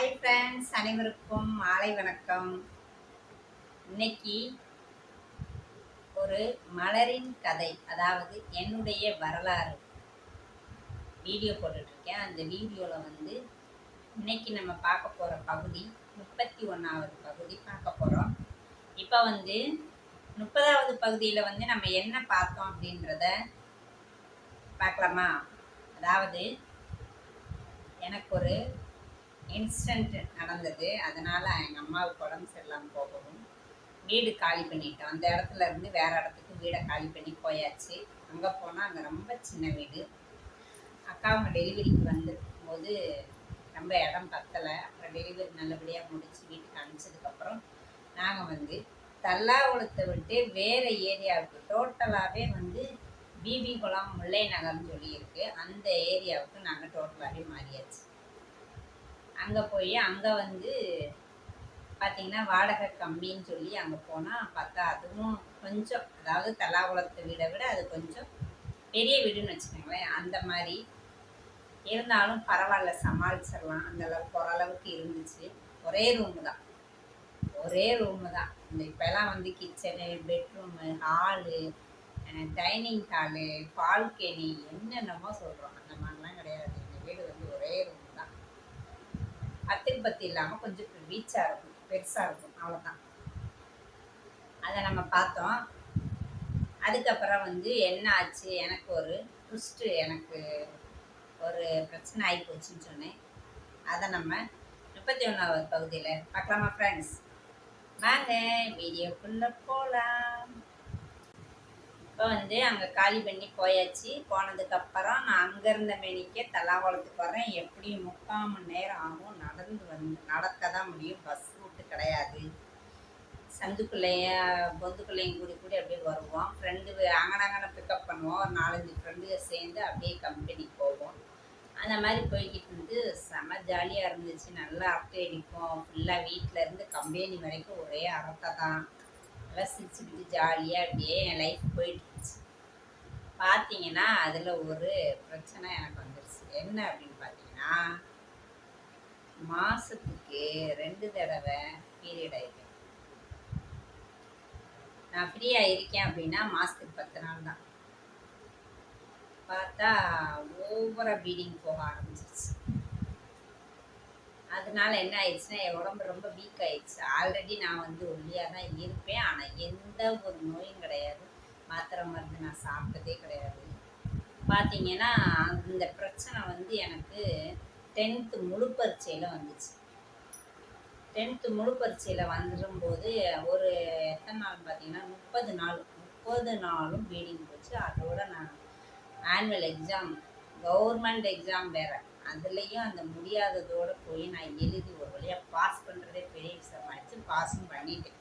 Hi friends அனைவருக்கும் மாலை வணக்கம். இன்னைக்கு ஒரு மலரின் கதை அதாவது என்னுடைய வரலாறு. வீடியோ போட்டுட்ருக்கேன். அந்த வீடியோவில் வந்து இன்னைக்கு நம்ம பார்க்க போகிற பகுதி முப்பத்தி ஒன்றாவது பகுதி பார்க்க போகிறோம் இப்போ வந்து முப்பதாவது பகுதியில் வந்து நம்ம என்ன பார்த்தோம் அப்படின்றத பார்க்கலாமா? அதாவது எனக்கு ஒரு இன்ஸ்டன்ட் நடந்தது. அதனால் எங்கள் அம்மாவுக்கு உடம்பு சரியில்லாமல் போகவும் வீடு காலி பண்ணிட்டோம். அந்த இடத்துல இருந்து வேறு இடத்துக்கு வீடை காலி பண்ணி போயாச்சு. அங்கே போனால் அங்கே ரொம்ப சின்ன வீடு. அக்காவுங்க டெலிவரிக்கு வந்திருக்கும்போது ரொம்ப இடம் பத்தலை. அப்புறம் டெலிவரி நல்லபடியாக முடித்து வீட்டுக்கு அனுப்பிச்சதுக்கப்புறம் நாங்கள் வந்து தல்லாகுளத்தை விட்டு வேறு ஏரியாவுக்கு டோட்டலாகவே வந்து பிபி குளம் முல்லை நகர்னு சொல்லியிருக்கு. அந்த ஏரியாவுக்கு நாங்கள் டோட்டலாகவே மாறியாச்சு. அங்கே போய் அங்கே வந்து பார்த்திங்கன்னா வாடகை கம்மின்னு சொல்லி அங்கே போனால் பார்த்தா அதுவும் கொஞ்சம் அதாவது தலாகுளத்தை வீடை விட அது கொஞ்சம் பெரிய வீடுன்னு வச்சுக்கோங்களேன். அந்த மாதிரி இருந்தாலும் பரவாயில்ல சமாளிச்சிடலாம். அந்த அளவுக்கு ஓரளவுக்கு இருந்துச்சு. ஒரே ரூமு தான். ஒரே ரூமு தான். இந்த இப்போல்லாம் வந்து kitchen bedroom hall dining hall balcony என்னென்னமோ சொல்கிறோம் அந்த மாதிரிலாம் கிடையாது. இந்த வீடு வந்து ஒரே ரூம் தான் இல்லாமல் கொஞ்சம் ரீச்சாக இருக்கும் பெருசாக இருக்கும். அவ்வளோதான் அதை நம்ம பார்த்தோம். அதுக்கப்புறம் வந்து என்ன ஆச்சு? எனக்கு ஒரு ட்விஸ்ட்டு எனக்கு ஒரு பிரச்சனை ஆகி போச்சுன்னு சொன்னேன். அதை நம்ம முப்பத்தி ஒன்றாவது பகுதியில் பார்க்கலாமா ஃப்ரெண்ட்ஸ் வாங்க வீடியோக்குள்ளே போகலாம் அப்போ வந்து அங்கே காலி பண்ணி போயாச்சு. போனதுக்கப்புறம் நான் அங்கே இருந்த மேனிக்கே தலாகுளத்துக்கு வரேன் எப்படியும் முக்கால் மணி நேரம் ஆகும்? நடந்து வந்து நடக்க தான் முடியும். பஸ் ரூட்டு கிடையாது. சந்துக்குள்ளைய பொந்துக்குள்ளையும் கூடி கூடி அப்படியே வருவோம். ஃப்ரெண்டு அங்கனங்கன பிக்கப் பண்ணுவோம். ஒரு நாலஞ்சு ஃப்ரெண்டுக சேர்ந்து அப்படியே கம்பெனிக்கு போவோம். அந்த மாதிரி போய்கிட்டு இருந்து செம ஜாலியாக இருந்துச்சு. நல்லா அரட்டை அடிப்போம். ஃபுல்லாக வீட்டில் இருந்து கம்பெனி வரைக்கும் ஒரே அரட்டை தான். நல்லா சிரிச்சுக்கிட்டு ஜாலியாக அப்படியே என் லைஃப் போயிட்டுருச்சு. பார்த்தீங்கன்னா அதில் ஒரு பிரச்சனை எனக்கு வந்துருச்சு. என்ன அப்படின்னு பார்த்தீங்கன்னா மாதத்துக்கு ரெண்டு தடவை பீரியட் ஆகிட்டேன் நான் ஃப்ரீயாக இருக்கேன் அப்படின்னா மாதத்துக்கு பத்து நாள் தான். பார்த்தா ஓவராக பீடிங் போக ஆரம்பிச்சிருச்சு. அதனால என்ன ஆயிடுச்சுன்னா என் உடம்பு ரொம்ப வீக் ஆயிடுச்சு. ஆல்ரெடி நான் வந்து ஒல்லியாக தான் இருப்பேன். ஆனால் எந்த ஒரு நோயும் கிடையாது. மாத்திரை மருந்து நான் சாப்பிட்டதே கிடையாது. பார்த்தீங்கன்னா அந்த பிரச்சனை வந்து எனக்கு டென்த்து முழு பரீட்சையில் வந்துச்சு. டென்த்து முழு பரீட்சையில் வந்துடும்போது ஒரு எத்தனை நாள் பார்த்தீங்கன்னா முப்பது நாள் முப்பது நாளும் ப்ளீடிங் போச்சு. அதோட நான் ஆனுவல் எக்ஸாம் கவர்மெண்ட் எக்ஸாம் வேறு. அதுலேயும் அந்த முடியாததோடு போய் நான் எழுதி ஒரு வழியாக பாஸ் பண்ணுறதே பெரிய விஷயமாயிடுச்சு பாஸும் பண்ணிட்டேன்.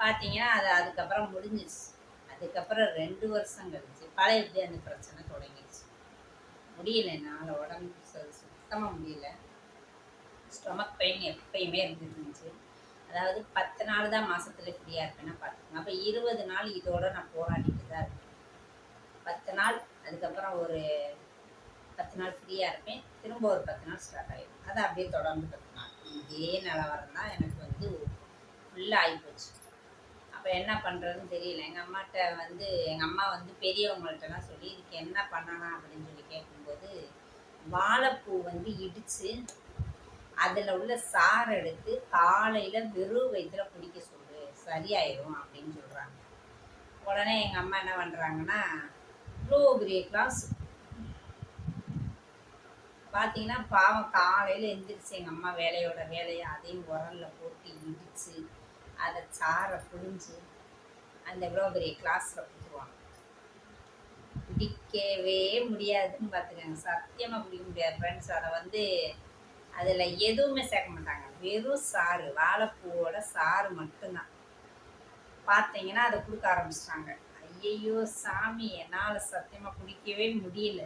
பார்த்தீங்கன்னா அது அதுக்கப்புறம் முடிஞ்சிச்சு அதுக்கப்புறம் ரெண்டு வருஷம் கழிச்சு பழைய எப்படி அந்த பிரச்சனை தொடங்கிடுச்சு. முடியல என்னால் உடம்பு சுத்தமாக முடியல. ஸ்டொமக் பெயின் எப்பயுமே இருந்துருந்துச்சு. அதாவது பத்து நாள் தான் மாதத்தில் ஃப்ரீயாக இருப்பேன்னா பார்த்துக்கோங்க அப்போ இருபது நாள் இதோட நான் போராடிட்டு தான் இருக்கேன். பத்து நாள் அதுக்கப்புறம் ஒரு பத்து நாள் ஃப்ரீயாக இருப்பேன். திரும்ப ஒரு பத்து நாள் ஸ்டார்ட் ஆகிடும் அதை அப்படியே தொடர்ந்து பத்து நாள் இதே நிலவரம் தான் எனக்கு வந்து ஃபுல்லாக ஆகிப்போச்சு அப்போ என்ன பண்ணுறதுன்னு தெரியல. எங்கள் அம்மாட்ட வந்து எங்கள் அம்மா வந்து பெரியவங்கள்ட்டலாம் சொல்லி இதுக்கு என்ன பண்ணலாம்? அப்படின்னு சொல்லி கேட்கும்போது வாழைப்பூ வந்து இடித்து அதில் உள்ள சாறு எடுத்து காலையில் வெறும் வயிற்றில் குடிக்க சொல்லு. சரியாயிடும் அப்படின்னு சொல்கிறாங்க உடனே எங்கள் அம்மா என்ன பண்ணுறாங்கன்னா இவ்வளோ பெரிய கிளாஸ் பார்த்தீங்கன்னா பாவம் காலையில் எந்திரிச்சு எங்கள் அம்மா வேலையோட வேலையை அதையும் உரலில் போட்டு இடித்து அதை சாரை புழிஞ்சு அந்த இவ்வளோ பெரிய கிளாஸில் கொடுத்துருவாங்க. பிடிக்கவே முடியாதுன்னு பார்த்துக்கோங்க. சத்தியமாக பிடிக்க முடியாது ஃப்ரெண்ட்ஸ் அதை வந்து அதில் எதுவுமே சேர்க்க மாட்டாங்க. வெறும் சாறு வாழைப்பூவோட சாறு மட்டும்தான். பார்த்தீங்கன்னா அதை கொடுக்க ஆரம்பிச்சிட்டாங்க. ஐயையோ சாமி என்னால் சத்தியமாக பிடிக்கவே முடியல.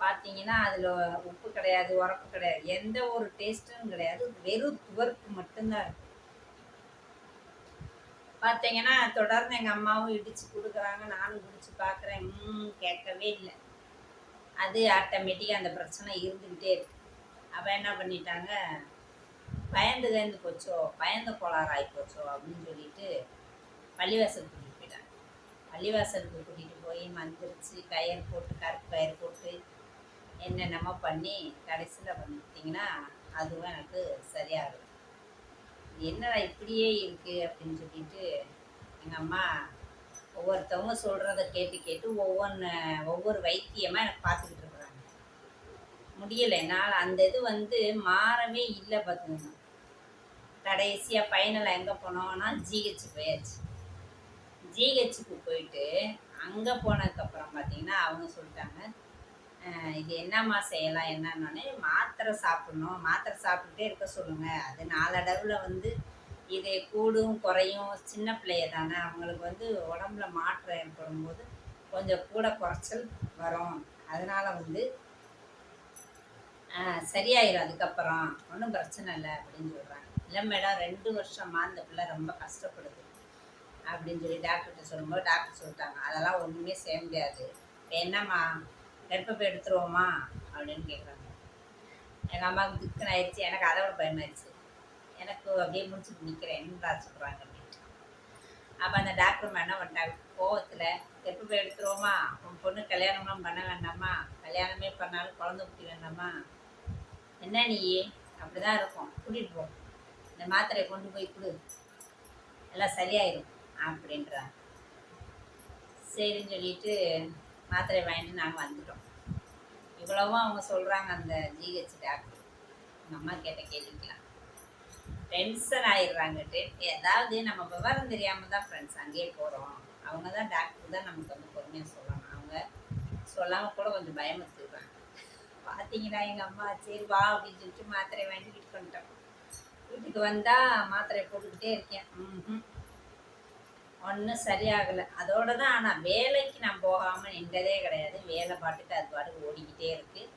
பார்த்தீங்கன்னா அதில் உப்பு கிடையாது உரப்பு கிடையாது. எந்த ஒரு டேஸ்ட்டும் கிடையாது. வெறும் துவர்ப்பு மட்டும்தான் இருக்கும். பார்த்தீங்கன்னா தொடர்ந்து எங்கள் அம்மாவும் இடித்து கொடுக்குறாங்க. நானும் குடிச்சு பார்க்குறேன் கேட்கவே இல்லை. அது ஆட்டோமேட்டிக்காக அந்த பிரச்சனை இருந்துக்கிட்டே இருக்கு. அப்போ என்ன பண்ணிட்டாங்க? பயந்து பயந்து போச்சோ? பயந்த கோளாறு ஆகி போச்சோ? அப்படின்னு சொல்லிட்டு பள்ளிவாசலுக்கு கூட்டிகிட்டு போயிட்டாங்க. பள்ளிவாசலுக்கு கூட்டிகிட்டு போய் மந்திரிச்சு கயிறு போட்டு கருப்பு கயிறு போட்டு என்னென்னமோ பண்ணி கடைசியில் வந்துட்டிங்கன்னா அதுவும் எனக்கு சரியாகல. என்னடா இப்படியே இருக்குது அப்படின்னு சொல்லிட்டு எங்கள் அம்மா ஒவ்வொருத்தவங்க சொல்கிறத கேட்டு கேட்டு ஒவ்வொன்று ஒவ்வொரு வைத்தியமாக எனக்கு பார்த்துக்கிட்டு இருக்கிறாங்க. முடியலை. என்னால் அந்த இது வந்து மாறவே இல்லை பார்த்துக்கணும் கடைசியாக ஃபைனலாக எங்கே போனோம்னா ஜிஹெச் போயாச்சு. ஜிஹெச்சுக்கு போயிட்டு அங்கே போனதுக்கப்புறம் பார்த்தீங்கன்னா அவங்க சொல்லிட்டாங்க இது என்னம்மா செய்யலாம் என்னன்னொடனே மாத்திரை சாப்பிடணும். மாத்திரை சாப்பிட்டுட்டே இருக்க சொல்லுங்கள் அது நாளடைவில் வந்து இது கூடும் குறையும். சின்ன பிள்ளைய தானே. அவங்களுக்கு வந்து உடம்புல மாற்றம் ஏற்படும் போது கொஞ்சம் கூட குறைச்சல் வரும். அதனால் வந்து சரியாயிடும் சரியாயிரும். அதுக்கப்புறம் ஒன்றும் பிரச்சனை இல்லை அப்படின்னு சொல்கிறாங்க இல்லை மேடம் ரெண்டு வருஷமா அந்த பிள்ளை ரொம்ப கஷ்டப்படுது அப்படின்னு சொல்லி டாக்டர்கிட்ட சொல்லும்போது டாக்டர் சொல்லிட்டாங்க. அதெல்லாம் ஒன்றுமே செய்ய முடியாது. என்னம்மா கர்ப்பப்பை எடுத்துருவோமா? அப்படின்னு கேட்குறாங்க. எங்கள் அம்மாவுக்கு திக்குன்னு ஆயிடுச்சு எனக்கு அதை விட பயமாயிடுச்சு எனக்கு அப்படியே முடிச்சுட்டு நிற்கிறேன் என்னடா சொல்கிறாங்க அப்படின்ட்டு. அப்போ அந்த டாக்டர் என்ன பண்ணிட்டாங்க? கோவத்தில் கர்ப்பப்பை எடுத்துருவோமா? உன் பொண்ணு கல்யாணம்லாம் பண்ண வேண்டாமா? கல்யாணமே பண்ணாலும் குழந்த குட்டி வேண்டாமா? என்ன நீ? அப்படி தான் இருக்கும். கூட்டிகிட்டு போ. இந்த மாத்திரையை கொண்டு போய் கொடு. எல்லாம் சரியாயிடும் அப்படின்றாங்க. சரின்னு சொல்லிட்டு மாத்திரை வாங்கிட்டு நாங்கள் வந்துட்டோம். இவ்வளவும் அவங்க சொல்கிறாங்க அந்த ஜிஹெச் டாக்டர். எங்கள் அம்மா கேட்ட கேள்விக்கலாம் டென்ஷன் ஆயிடுறாங்க ஏதாவது நம்ம விவரம் தெரியாமல் தான் ஃப்ரெண்ட்ஸ் அங்கேயே போகிறோம் அவங்க தான் டாக்டர் தான் நமக்கு வந்து பொறுமையாக சொல்லணும். அவங்க சொல்லாமல் கூட கொஞ்சம் பயமுறுத்துறாங்க பார்த்தீங்கன்னா எங்கள் அம்மா? சரி வா அப்படின்னு சொல்லிட்டு மாத்திரை வாங்கிட்டு வீட்டுக்கு வந்துட்டோம். வீட்டுக்கு வந்தால் மாத்திரை போட்டுக்கிட்டே இருக்கேன். ம் ஒன்றும் சரியாகலை. அதோட தான் ஆனால் வேலைக்கு நான் போகாமல் நின்றதே கிடையாது. வேலை பாட்டுக்கு அது பாட்டுக்கு ஓடிக்கிட்டே இருக்குது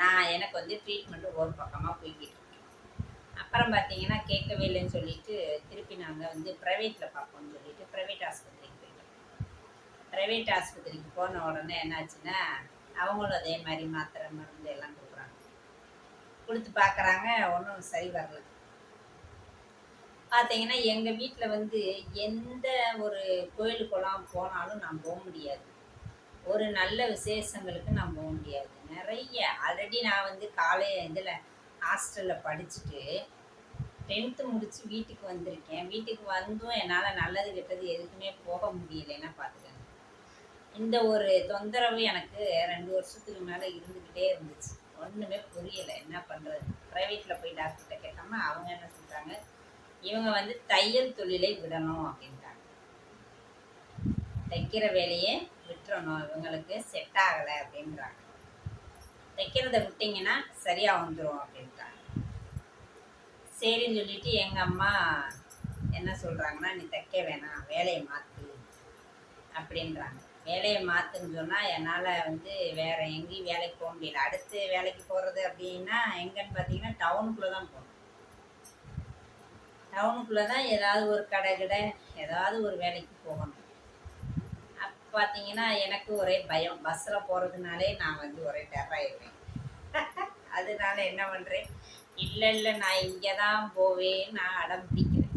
நான் எனக்கு வந்து ட்ரீட்மெண்ட்டு ஒரு பக்கமாக போய்கிட்டு இருக்கேன் அப்புறம் பார்த்தீங்கன்னா கேட்கவே இல்லைன்னு சொல்லிட்டு திருப்பி நாங்கள் வந்து ப்ரைவேட்டில் பார்ப்போம்னு சொல்லிட்டு ப்ரைவேட் ஆஸ்பத்திரிக்கு போயிட்டோம். ப்ரைவேட் ஆஸ்பத்திரிக்கு போன உடனே என்னாச்சுன்னா அவங்களும் அதே மாதிரி மாத்திரை மருந்து எல்லாம் கொடுக்குறாங்க. கொடுத்து பார்க்குறாங்க ஒன்றும் சரி வரல. பார்த்தீங்கன்னா எங்கள் வீட்டில் வந்து எந்த ஒரு கோயிலுக்கெல்லாம் போனாலும் நான் போக முடியாது. ஒரு நல்ல விசேஷங்களுக்கு நான் போக முடியாது. நிறைய ஆல்ரெடி நான் வந்து காலை இதில் ஹாஸ்டலில் படிச்சுட்டு டென்த்து முடித்து வீட்டுக்கு வந்திருக்கேன். வீட்டுக்கு வந்தும் என்னால் நல்லது கெட்டது எதுக்குமே போக முடியலைன்னா பார்த்துக்கங்க இந்த ஒரு தொந்தரவு எனக்கு ரெண்டு வருஷத்துக்கு மேலே இருந்துக்கிட்டே இருந்துச்சு. ஒன்றுமே புரியலை. என்ன பண்ணுறது ப்ரைவேட்டில் போய் டாக்டர்கிட்ட கேட்டோம்னா அவங்க என்ன சொல்கிறாங்க இவங்க வந்து தையல் தொழிலை விடணும் அப்படின்றாங்க தைக்கிற வேலையை விட்டுறணும் இவங்களுக்கு செட் ஆகலை அப்படின்றாங்க. தைக்கிறத விட்டிங்கன்னா சரியாக வந்துடும் அப்படின்ட்டாங்க. சரின்னு சொல்லிட்டு எங்கள் அம்மா என்ன சொல்கிறாங்கன்னா நீ தைக்க வேணாம் வேலையை மாற்று அப்படின்றாங்க. வேலையை மாற்றுன்னு சொன்னால் என்னால் வந்து வேறு எங்கேயும் வேலைக்கு போக முடியல. அடுத்து வேலைக்கு போகிறது அப்படின்னா எங்கன்னு பார்த்தீங்கன்னா டவுனுக்குள்ளே தான் போகணும். டவுனுக்குள்ளே தான் ஏதாவது ஒரு கடை கடை ஏதாவது ஒரு வேலைக்கு போகணும். அப்போ பார்த்தீங்கன்னா எனக்கு ஒரே பயம். பஸ்ஸில் போகிறதுனாலே நான் வந்து ஒரே டெரராயிடுவேன். அதனால என்ன பண்ணுறேன் இல்லை இல்லை நான் இங்கே தான் போவேன் நான் அடம் பிடிக்கிறேன்.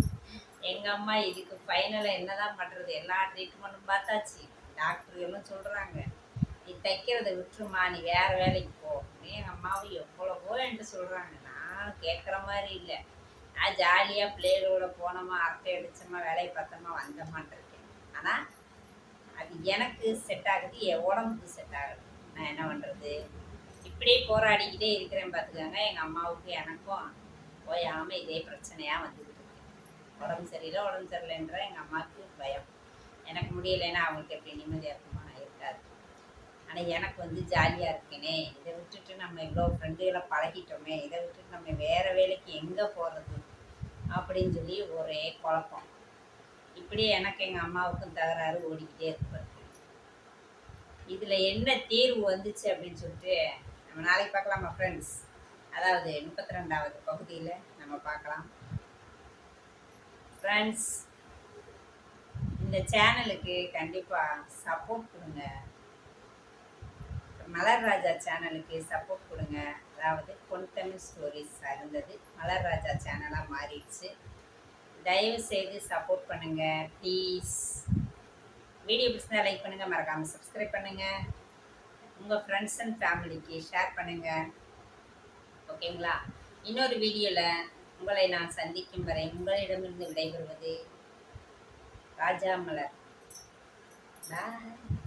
எங்கள் அம்மா இதுக்கு ஃபைனலாக என்ன தான் பண்ணுறது எல்லா ட்ரீட்மெண்ட்டும் பார்த்தாச்சு. டாக்டர்களும் சொல்கிறாங்க நீ தைக்கிறத விட்டுருமா நீ வேறு வேலைக்கு போ. எங்கள் அம்மாவும் எவ்வளவோ என்கிட்ட சொல்கிறாங்க நான் கேட்குற மாதிரி இல்லை. ஜாலியாக பிள்ளைகளோட போனோமா அரட்டை அடித்தோமா வேலையை பார்த்தோமா வந்தோமான் இருக்கேன். ஆனால் அது எனக்கு செட் ஆகுது என் உடம்புக்கு செட் ஆகுது. நான் என்ன பண்ணுறது இப்படியே போராடிக்கிட்டே இருக்கிறேன் பார்த்துக்கோங்க எங்கள் அம்மாவுக்கு எனக்கும் ஓயாமல் இதே பிரச்சனையாக வந்துக்கிட்டு இருக்கு. உடம்பு சரியில்லை உடம்பு சரியில்லைன்ற எங்கள் அம்மாவுக்கு பயம். எனக்கு முடியலைன்னா அவங்களுக்கு எப்படி நிம்மதியாக இருக்குமா இருக்காது. ஆனால் எனக்கு வந்து ஜாலியாக இருக்கேனே. இதை விட்டுட்டு நம்ம இவ்வளோ ஃப்ரெண்டுகளை பழகிட்டோமே இதை விட்டுட்டு நம்ம வேறு வேலைக்கு எங்கே போகிறது அப்படின்னு சொல்லி ஒரே குழப்பம். இப்படியே எனக்கு எங்கள் அம்மாவுக்கும் தகராறு ஓடிக்கிட்டே இருப்பார் இதில் என்ன தீர்வு வந்துச்சு அப்படின்னு சொல்லிட்டு நம்ம நாளைக்கு பார்க்கலாமா ஃப்ரெண்ட்ஸ் அதாவது முப்பத்தி ரெண்டாவது பகுதியில் நம்ம பார்க்கலாம். ஃப்ரெண்ட்ஸ் இந்த சேனலுக்கு கண்டிப்பாக சப்போர்ட் கொடுங்க. மலர் ராஜா சேனலுக்கு சப்போர்ட் கொடுங்க. அதாவது பொன் தமிழ் ஸ்டோரிஸ் இருந்தது மலர் ராஜா சேனலாக மாறிடுச்சு. தயவு செய்து சப்போர்ட் பண்ணுங்கள் ப்ளீஸ் வீடியோ பிடிச்சா லைக் பண்ணுங்கள் மறக்காமல் சப்ஸ்கிரைப் பண்ணுங்கள் உங்கள் ஃப்ரெண்ட்ஸ் அண்ட் ஃபேமிலிக்கு ஷேர் பண்ணுங்கள் ஓகேங்களா இன்னொரு வீடியோவில் உங்களை நான் சந்திக்கும் வரை உங்களிடமிருந்து விடைபெறுவது ராஜா மலர். பாய்